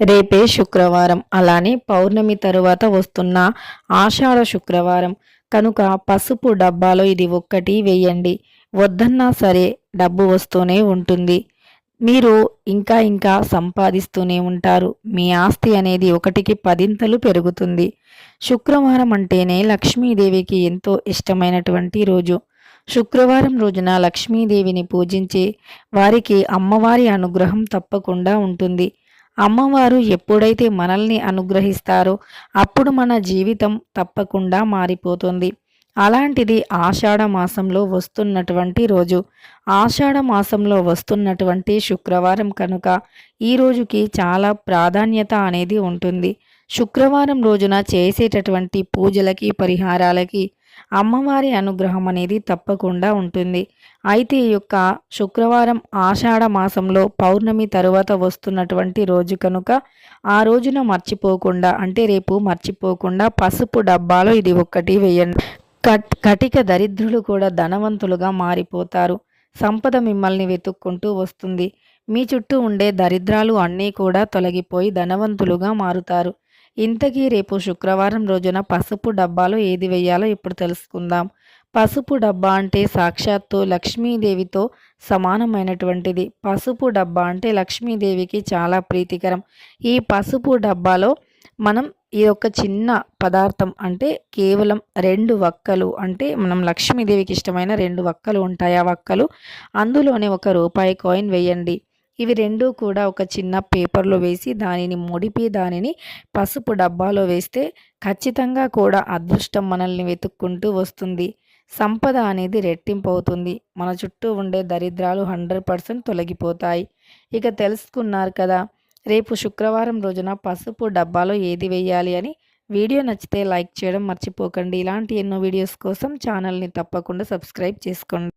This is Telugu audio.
రేపే శుక్రవారం. అలానే పౌర్ణమి తరువాత వస్తున్న ఆషాఢ శుక్రవారం. కనుక పసుపు డబ్బాలో ఇది ఒక్కటి వేయండి. వద్దన్నా సరే డబ్బు వస్తూనే ఉంటుంది. మీరు ఇంకా ఇంకా సంపాదిస్తూనే ఉంటారు. మీ ఆస్తి అనేది ఒకటికి పదింతలు పెరుగుతుంది. శుక్రవారం అంటేనే లక్ష్మీదేవికి ఎంతో ఇష్టమైనటువంటి రోజు. శుక్రవారం రోజున లక్ష్మీదేవిని పూజించి వారికి అమ్మవారి అనుగ్రహం తప్పకుండా ఉంటుంది. అమ్మవారు ఎప్పుడైతే మనల్ని అనుగ్రహిస్తారో అప్పుడు మన జీవితం తప్పకుండా మారిపోతుంది. అలాంటిది ఆషాఢ మాసంలో వస్తున్నటువంటి రోజు. ఆషాఢ మాసంలో వస్తున్నటువంటి శుక్రవారం కనుక ఈ రోజుకి చాలా ప్రాధాన్యత అనేది ఉంటుంది. శుక్రవారం రోజున చేసేటటువంటి పూజలకి పరిహారాలకి అమ్మవారి అనుగ్రహం అనేది తప్పకుండా ఉంటుంది. అయితే ఈ యొక్క శుక్రవారం ఆషాఢ మాసంలో పౌర్ణమి తరువాత వస్తున్నటువంటి రోజు కనుక ఆ రోజున మర్చిపోకుండా అంటే రేపు మర్చిపోకుండా పసుపు డబ్బాలో ఇది ఒక్కటి వేయండి. కట్ కటిక దరిద్రులు కూడా ధనవంతులుగా మారిపోతారు. సంపద మిమ్మల్ని వెతుక్కుంటూ వస్తుంది. మీ చుట్టూ ఉండే దరిద్రాలు అన్నీ కూడా తొలగిపోయి ధనవంతులుగా మారుతారు. ఇంతకీ రేపు శుక్రవారం రోజున పసుపు డబ్బాలో ఏది వేయాలో ఇప్పుడు తెలుసుకుందాం. పసుపు డబ్బా అంటే సాక్షాత్తు లక్ష్మీదేవితో సమానమైనటువంటిది. పసుపు డబ్బా అంటే లక్ష్మీదేవికి చాలా ప్రీతికరం. ఈ పసుపు డబ్బాలో మనం ఈ యొక్క చిన్న పదార్థం అంటే కేవలం రెండు వక్కలు అంటే మనం లక్ష్మీదేవికి ఇష్టమైన రెండు వక్కలు ఉంటాయి. ఆ వక్కలు అందులోనే ఒక రూపాయి కాయిన్ వేయండి. ఇవి రెండూ కూడా ఒక చిన్న పేపర్లో వేసి దానిని ముడిపి దానిని పసుపు డబ్బాలో వేస్తే ఖచ్చితంగా కూడా అదృష్టం మనల్ని వెతుక్కుంటూ వస్తుంది. సంపద అనేది రెట్టింపు అవుతుంది. మన చుట్టూ ఉండే దరిద్రాలు హండ్రెడ్ పర్సెంట్ తొలగిపోతాయి. ఇక తెలుసుకున్నారు కదా రేపు శుక్రవారం రోజున పసుపు డబ్బాలో ఏది వేయాలి అని? వీడియో నచ్చితే లైక్ చేయడం మర్చిపోకండి. ఇలాంటి ఎన్నో వీడియోస్ కోసం ఛానల్ని తప్పకుండా సబ్స్క్రైబ్ చేసుకోండి.